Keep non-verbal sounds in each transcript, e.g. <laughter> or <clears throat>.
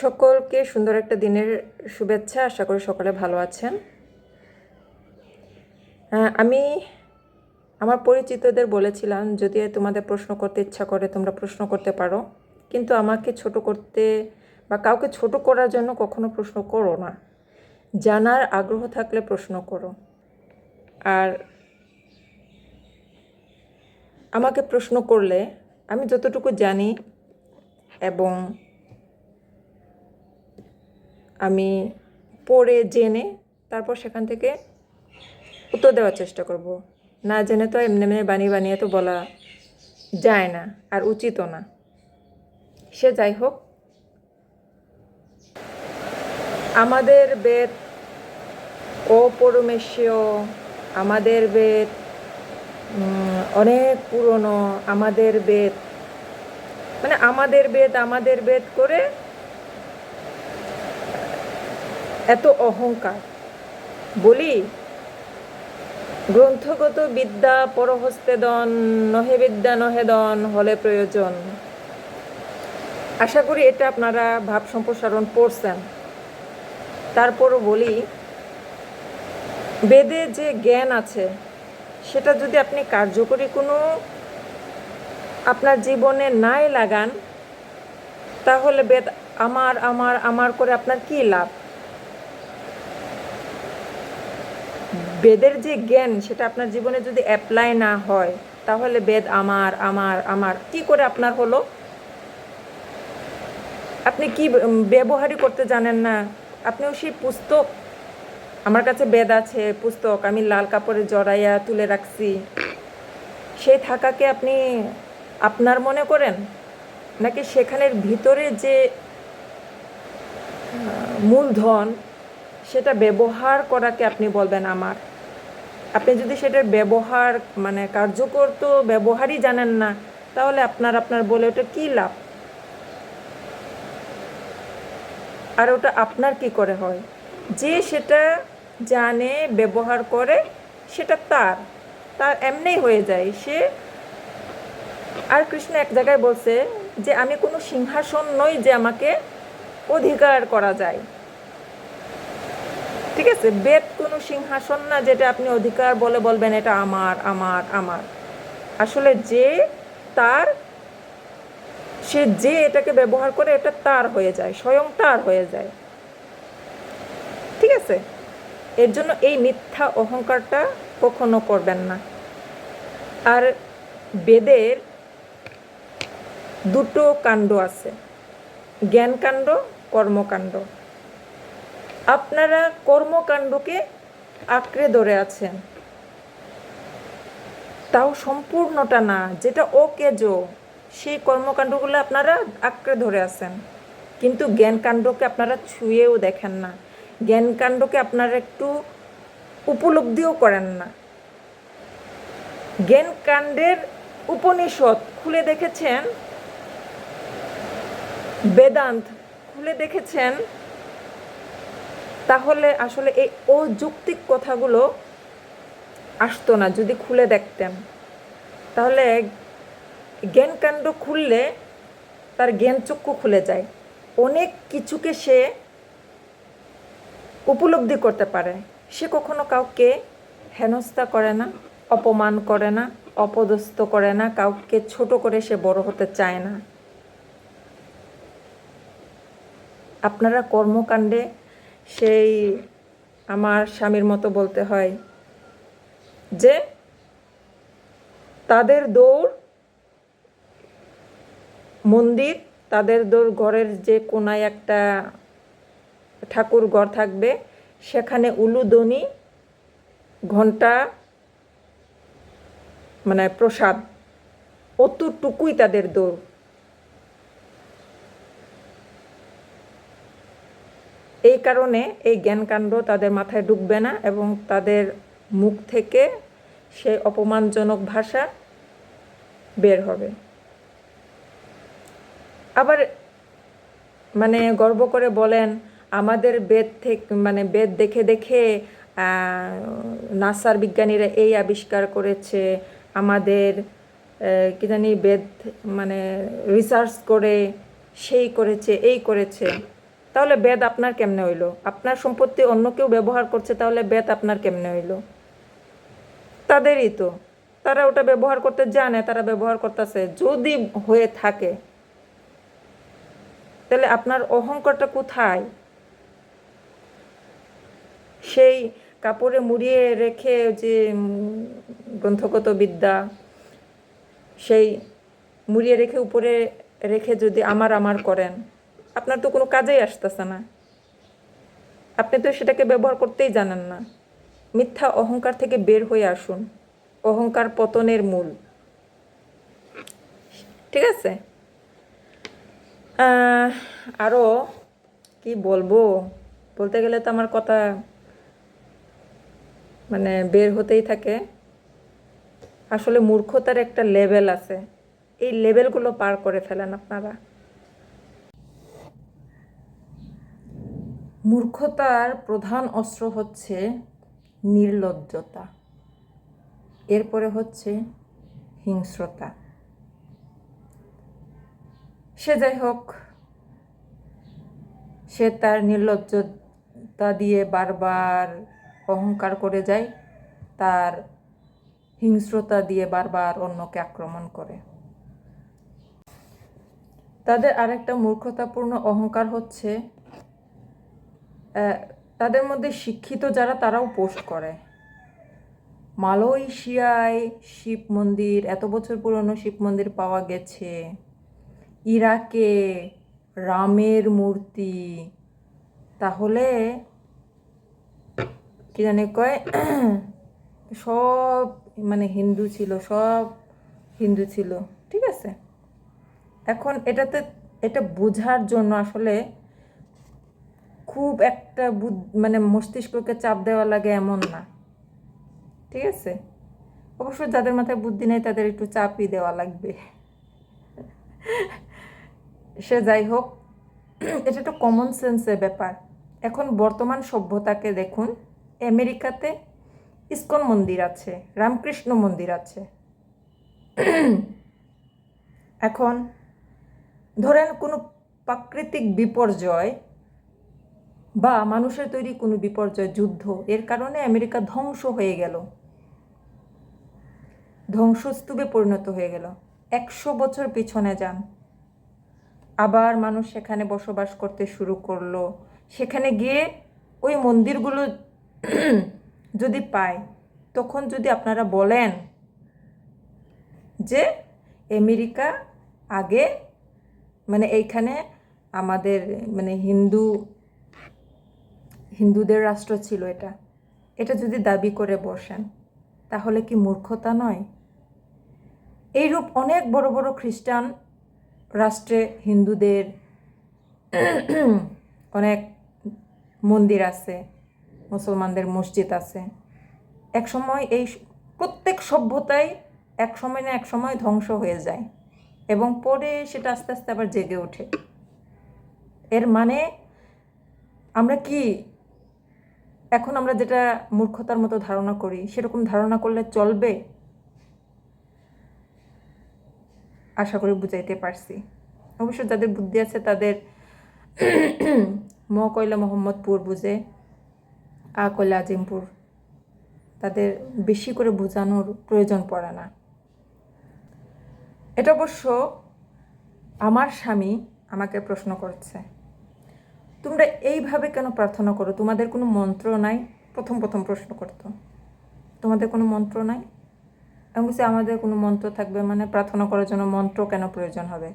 সকলকে সুন্দর একটা দিনের শুভেচ্ছা। আশা করি সকলে ভালো আছেন। আমি আমার পরিচিতদের বলেছিলাম, যদি তোমাদের প্রশ্ন করতে ইচ্ছা করে তোমরা প্রশ্ন করতে পারো। কিন্তু আমাকে ছোট করতে বা কাউকে ছোট করার জন্য কখনো প্রশ্ন করো না। জানার আগ্রহ থাকলে প্রশ্ন করো। আর আমাকে প্রশ্ন করলে আমি যতটুকু জানি এবং আমি পড়ে, জেনে তারপর সেখান থেকে উত্তর দেওয়ার চেষ্টা করব। না জেনে তো এমনি এমনি বানিয়ে বানিয়ে তো বলা যায় না আর উচিতও না। সে যাই হোক, আমাদের বেদ অপরমেশীয়, আমাদের বেদ অনেক পুরনো, আমাদের বেদ মানে আমাদের বেদ আমাদের বেদ করে এত অহংকার। বলি, গ্রন্থগত বিদ্যা পরহস্তে দন, নহে বিদ্যা নহে দন, হলে প্রয়োজন। আশা করি এটা আপনারা ভাব সম্প্রসারণ পড়ছেন তারপরও বলি, বেদে যে জ্ঞান আছে, সেটা যদি আপনি কার্যকরী কোনো আপনার জীবনে নাই লাগান, তাহলে বেদ আমার আমার আমার করে আপনার কি লাভ? বেদের যে জ্ঞান, সেটা আপনার জীবনে যদি অ্যাপ্লাই না হয়, তাহলে বেদ আমার আমার আমার, কি করে আপনার হলো? আপনি কি ব্যবহারই করতে জানেন না। আপনিও সেই পুস্তক, আমার কাছে বেদ আছে, পুস্তক, আমি লাল কাপড়ে জড়াইয়া তুলে রাখছি। সেই থাকাকে আপনি আপনার মনে করেন? নাকি সেখানের ভিতরে যে মূলধন, সেটা ব্যবহার করাকে আপনি বলবেন আমার? আপনি যদি সেটার ব্যবহার মানে কার্যকর তো ব্যবহারই জানেন না, তাহলে আপনার আপনার বলে ওটা কী লাভ? আর ওটা আপনার কি করে হয়? যে সেটা জানে, ব্যবহার করে, সেটা তার। তার এমনিই হয়ে যায়। সে, আর কৃষ্ণ এক জায়গায় বলছে যে, আমি কোনো সিংহাসন নই যে আমাকে অধিকার করা যায়। ঠিক আছে? বেদ কোনো সিংহাসন না যেটা আপনি অধিকার বলে বলবেন, এটা আমার আমার আমার। আসলে যে তার, সে যে এটাকে ব্যবহার করে, এটা তার হয়ে যায়, স্বয়ং তার হয়ে যায়। ঠিক আছে? এর জন্য এই মিথ্যা অহংকারটা কখনো করবেন না। আর বেদের দুটো কাণ্ড আছে, জ্ঞানকাণ্ড, কর্মকাণ্ড। আপনারা কর্মকাণ্ডকে আঁকড়ে ধরে আছেন। তাও সম্পূর্ণটা না, যেটা ওকেজো সেই কর্মকাণ্ডগুলো আপনারা আঁকড়ে ধরে আছেন। কিন্তু জ্ঞানকাণ্ডকে আপনারা ছুঁয়েও দেখেন না। জ্ঞানকাণ্ডকে আপনারা একটু উপলব্ধিও করেন না। জ্ঞানকাণ্ডের উপনিষদ খুলে দেখেছেন? বেদান্ত খুলে দেখেছেন? তাহলে আসলে এই অযৌক্তিক কথাগুলো আসতো না যদি খুলে দেখতেন। তাহলে জ্ঞানকাণ্ড খুললে তার জ্ঞানচক্ষু খুলে যায়। অনেক কিছুকে সে উপলব্ধি করতে পারে। সে কখনো কাউকে হেনস্থা করে না, অপমান করে না, অপদস্থ করে না, কাউকে ছোট করে সে বড় হতে চায় না। আপনারা কর্মকাণ্ডে সেই আমার স্বামীর মতো বলতে হয় যে তাদের দৌড়, মন্দির, তাদের দৌড় ঘরের যে কোনায় একটা ঠাকুর ঘর থাকবে, সেখানে উলুদনি ঘণ্টা মানে প্রসাদ, অতটুকুই তাদের দৌড়। এই কারণে এই জ্ঞানকাণ্ড তাদের মাথায় ঢুকবে না এবং তাদের মুখ থেকে সেই অপমানজনক ভাষা বের হবে। আবার মানে গর্ব করে বলেন, আমাদের বেদ থেকে মানে বেদ দেখে দেখে নাসার বিজ্ঞানীরা এই আবিষ্কার করেছে। আমাদের কি জানি বেদ মানে রিসার্চ করে সেই করেছে, এই করেছে। তাহলে বেদ আপনার কেমনে হইল? আপনার সম্পত্তি অন্য কেউ ব্যবহার করছে, তাহলে বেদ আপনার কেমনে হইল? তাদেরই তো। তারা ওটা ব্যবহার করতে জানে, তারা ব্যবহার করতেছে। যদি হয়ে থাকে, তাহলে আপনার অহংকারটা কোথায়? সেই কাপড়ে মুড়িয়ে রেখে যে গ্রন্থগত বিদ্যা, সেই মুড়িয়ে রেখে উপরে রেখে যদি আমার আমার করেন আপনার তো কোনো কাজেই আসতেছে না। আপনি তো সেটাকে ব্যবহার করতেই জানেন না। মিথ্যা অহংকার থেকে বের হয়ে আসুন। অহংকার পতনের মূল। ঠিক আছে? আরও কি বলব? বলতে গেলে তো আমার কথা মানে বের হতেই থাকে। আসলে মূর্খতার একটা লেভেল আছে। এই লেভেলগুলো পার করে ফেলেন আপনারা। মূর্খতার প্রধান অস্ত্র হচ্ছে নির্লজ্জতা। এরপরে হচ্ছে হিংস্রতা। সে যাই হোক, সে তার নির্লজ্জতা দিয়ে বারবার অহংকার করে যায়, তার হিংস্রতা দিয়ে বারবার অন্যকে আক্রমণ করে। তাদের আরেকটা মূর্খতাপূর্ণ অহংকার হচ্ছে তাদের মধ্যে শিক্ষিত যারা, তারাও পোস্ট করে। মালয়েশিয়ায় শিব মন্দির, এত বছর পুরনো শিব মন্দির পাওয়া গেছে। ইরাকে রামের মূর্তি। তাহলে কি জানি কয়, <clears throat> সব মানে হিন্দু ছিল, সব হিন্দু ছিল, ঠিক আছে? এখন এটাতে, এটা বোঝার জন্য আসলে খুব একটা মানে মস্তিষ্ককে চাপ দেওয়া লাগে এমন না। ঠিক আছে? অবশ্য যাদের মাথায় বুদ্ধি নেই, তাদের একটু চাপই দেওয়া লাগবে। সে যাই হোক, এটা একটা কমন সেন্সের ব্যাপার। এখন বর্তমান সভ্যতাকে দেখুন, আমেরিকাতে ইস্কন মন্দির আছে, রামকৃষ্ণ মন্দির আছে। এখন ধরেন কোনো প্রাকৃতিক বিপর্যয় বা মানুষের তৈরি কোনো বিপর্যয় যুদ্ধ, এর কারণে আমেরিকা ধ্বংস হয়ে গেল। ধ্বংসস্তূপে পরিণত হয়ে গেল। একশো বছর পিছনে যান। আবার মানুষ সেখানে বসবাস করতে শুরু করল। সেখানে গিয়ে ওই মন্দিরগুলো <clears throat> যদি পায় তখন যদি আপনারা বলেন যে আমেরিকা আগে মানে এইখানে আমাদের মানে হিন্দু হিন্দুদের রাষ্ট্র ছিল এটা। এটা যদি দাবি করে বসেন, তাহলে কি মূর্খতা নয়? এইরূপ অনেক বড় বড় খ্রিস্টান রাষ্ট্রে হিন্দুদের <clears throat> অনেক মন্দির আছে, মুসলমানদের মসজিদ আছে। এক সময় এই প্রত্যেক সভ্যতাই এক সময় না এক সময় ধ্বংস হয়ে যায় এবং পরে সেটা আস্তে আস্তে আবার জেগে ওঠে। এর মানে আমরা কি এখন আমরা যেটা মূর্খতার মতো ধারণা করি, সেরকম ধারণা করলে চলবে? আশা করি বুঝাইতে পারছি। অবশ্য যাদের বুদ্ধি আছে তাদের ম কয়লা মোহাম্মদপুর বুঝে, আ কয়লা আজিমপুর, তাদের বেশি করে বোঝানোর প্রয়োজন পড়ে না। এটা অবশ্য আমার স্বামী আমাকে প্রশ্ন করছে। তোমরা এইভাবে কেন প্রার্থনা করো? তোমাদের কোনো মন্ত্র নাই? প্রথম প্রথম প্রশ্ন করতো। তোমাদের কোনো মন্ত্র নাই? আমি বলছি, আমাদের কোনো মন্ত্র থাকবে মানে প্রার্থনা করার জন্য মন্ত্র কেন প্রয়োজন হবে?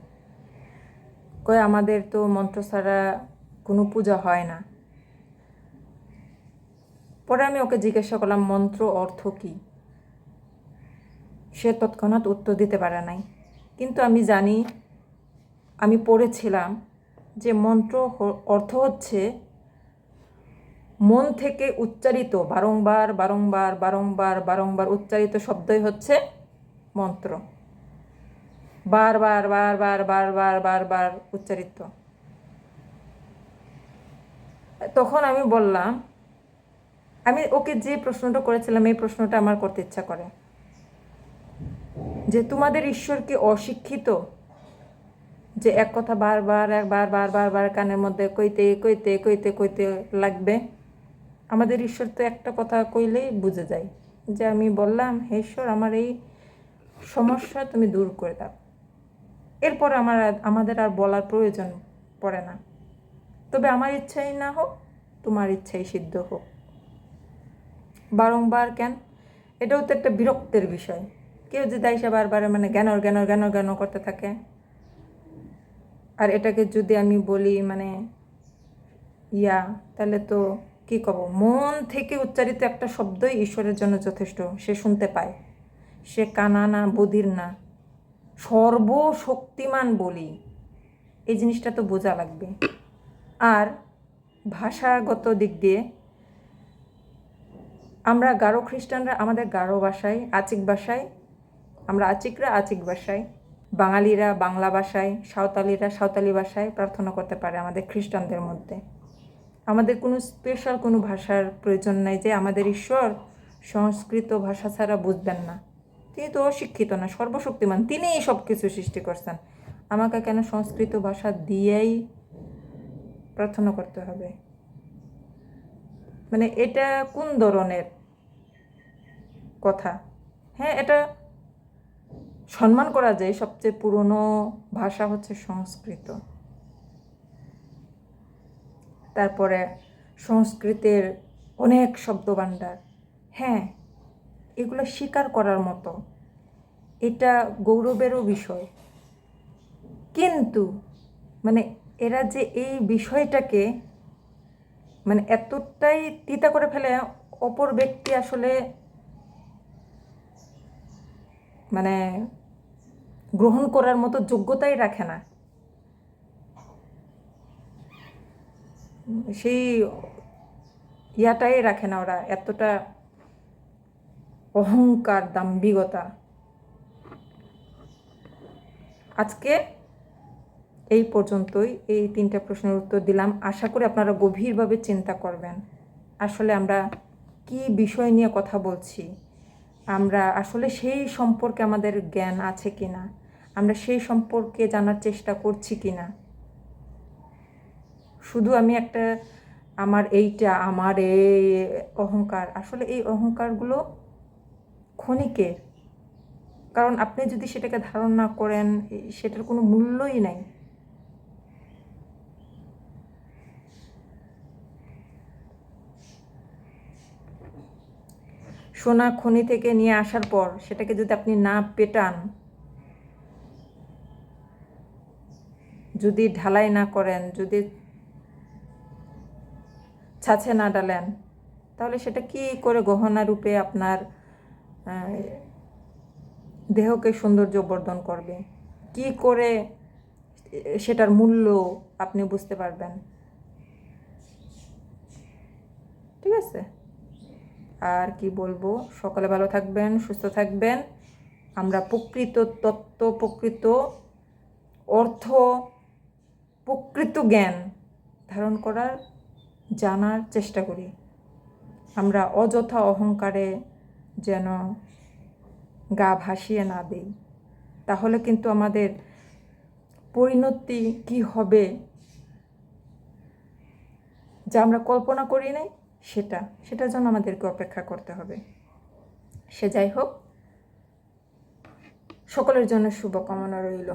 কয়, আমাদের তো মন্ত্র ছাড়া কোনো পূজা হয় না। পরে আমি ওকে জিজ্ঞাসা করলাম, মন্ত্র অর্থ কী? সে তৎক্ষণাৎ উত্তর দিতে পারে নাই। কিন্তু আমি জানি, আমি পড়েছিলাম যে মন্ত্র অর্থ হচ্ছে মন থেকে উচ্চারিত, বারংবার বারংবার বারংবার বারংবার উচ্চারিত শব্দই হচ্ছে মন্ত্র। বারবার বারবার বারবার বারবার উচ্চারিত। তখন আমি বললাম, আমি ওকে যে প্রশ্নটা করেছিলাম, এই প্রশ্নটা আমার করতে ইচ্ছা করে। যে তোমাদের ঈশ্বর কি অশিক্ষিত? যে এক কথা বারবার, একবার বারবার বার কানের মধ্যে কইতে কইতে কইতে কইতে লাগবে। আমাদের ঈশ্বর তো একটা কথা কইলেই বুঝে যায় যে আমি বললাম, হে ঈশ্বর, আমার এই সমস্যা তুমি দূর করে দাও। এরপর আমার আমাদের আর বলার প্রয়োজন পড়ে না। তবে আমার ইচ্ছাই না হোক, তোমার ইচ্ছাই সিদ্ধ হোক। বারংবার কেন? এটাও তো একটা বিরক্তের বিষয়। কেউ যদি আইসা বারবার মানে জ্ঞানর জ্ঞানর জ্ঞানর জ্ঞান করতে থাকে আর এটাকে যদি আমি বলি মানে ইয়া, তাহলে তো কি কব? মন থেকে উচ্চারিত একটা শব্দই ঈশ্বরের জন্য যথেষ্ট। সে শুনতে পায়। সে কানা না বধির না। সর্বশক্তিমান বলি। এই জিনিসটা তো বোঝা লাগবে। আর ভাষাগত দিক দিয়ে আমরা গারো খ্রিস্টানরা আমাদের গারো ভাষায়, আচিক ভাষায়, আমরা আচিকরা আচিক ভাষায় বাঙালিরা বাংলা ভাষায়, সাঁওতালিরা সাঁওতালি ভাষায় প্রার্থনা করতে পারে আমাদের খ্রিস্টানদের মধ্যে। আমাদের কোনো স্পেশাল কোনো ভাষার প্রয়োজন নাই যে আমাদের ঈশ্বর সংস্কৃত ভাষা ছাড়া বুঝবেন না। তিনি তো অশিক্ষিত না, সর্বশক্তিমান। তিনিই সব কিছু সৃষ্টি করছেন। আমাকে কেন সংস্কৃত ভাষা দিয়েই প্রার্থনা করতে হবে? মানে এটা কোন ধরনের কথা? হ্যাঁ এটা সম্মান করা যায় সবচেয়ে পুরনো ভাষা হচ্ছে সংস্কৃত। তারপরে সংস্কৃতের অনেক শব্দভাণ্ডার। হ্যাঁ এগুলো স্বীকার করার মতো। এটা গৌরবেরও বিষয়। কিন্তু মানে এরা যে এই বিষয়টাকে মানে এতটাই তিতা করে ফেলে, অপর ব্যক্তি আসলে মানে গ্রহণ করার মতো যোগ্যতাই রাখে না। সেই ইয়াটাই রাখে না ওরা, এতটা অহংকার, দাম্ভিকতা। আজকে এই পর্যন্তই, এই তিনটা প্রশ্নের উত্তর দিলাম। আশা করি আপনারা গভীরভাবে চিন্তা করবেন, আসলে আমরা কি বিষয় নিয়ে কথা বলছি, আমরা আসলে সেই সম্পর্কে আমাদের জ্ঞান আছে কি না আমরা সেই সম্পর্কে জানার চেষ্টা করছি কি না শুধু আমি একটা আমার এইটা, আমার এই অহংকার। আসলে এই অহংকারগুলো ক্ষণিকের। কারণ আপনি যদি সেটাকে ধারণ না করেন, সেটার কোনো মূল্যই নাই। সোনা খনি থেকে নিয়ে আসার পর সেটাকে যদি আপনি না পেটান যদি ঢালাই না করেন, যদি ছাছে না ডালেন তাহলে সেটা কি করে গহনা রূপে আপনার দেহকে সৌন্দর্য বর্ধন করবে? কি করে সেটার মূল্য আপনি বুঝতে পারবেন? ঠিক আছে? আর কি বলব? সকালে ভালো থাকবেন, সুস্থ থাকবেন। আমরা প্রকৃত তত্ত্ব, প্রকৃত অর্থ প্রকৃত জ্ঞান ধারণ করার, জানার চেষ্টা করি। আমরা অযথা অহংকারে যেন গা ভাসিয়ে না দিই। তাহলে কিন্তু আমাদের পরিণতি কি হবে যা আমরা কল্পনা করি নাই, সেটা, সেটার জন্য আমাদেরকে অপেক্ষা করতে হবে। সে যাই হোক, সকলের জন্য শুভকামনা রইল।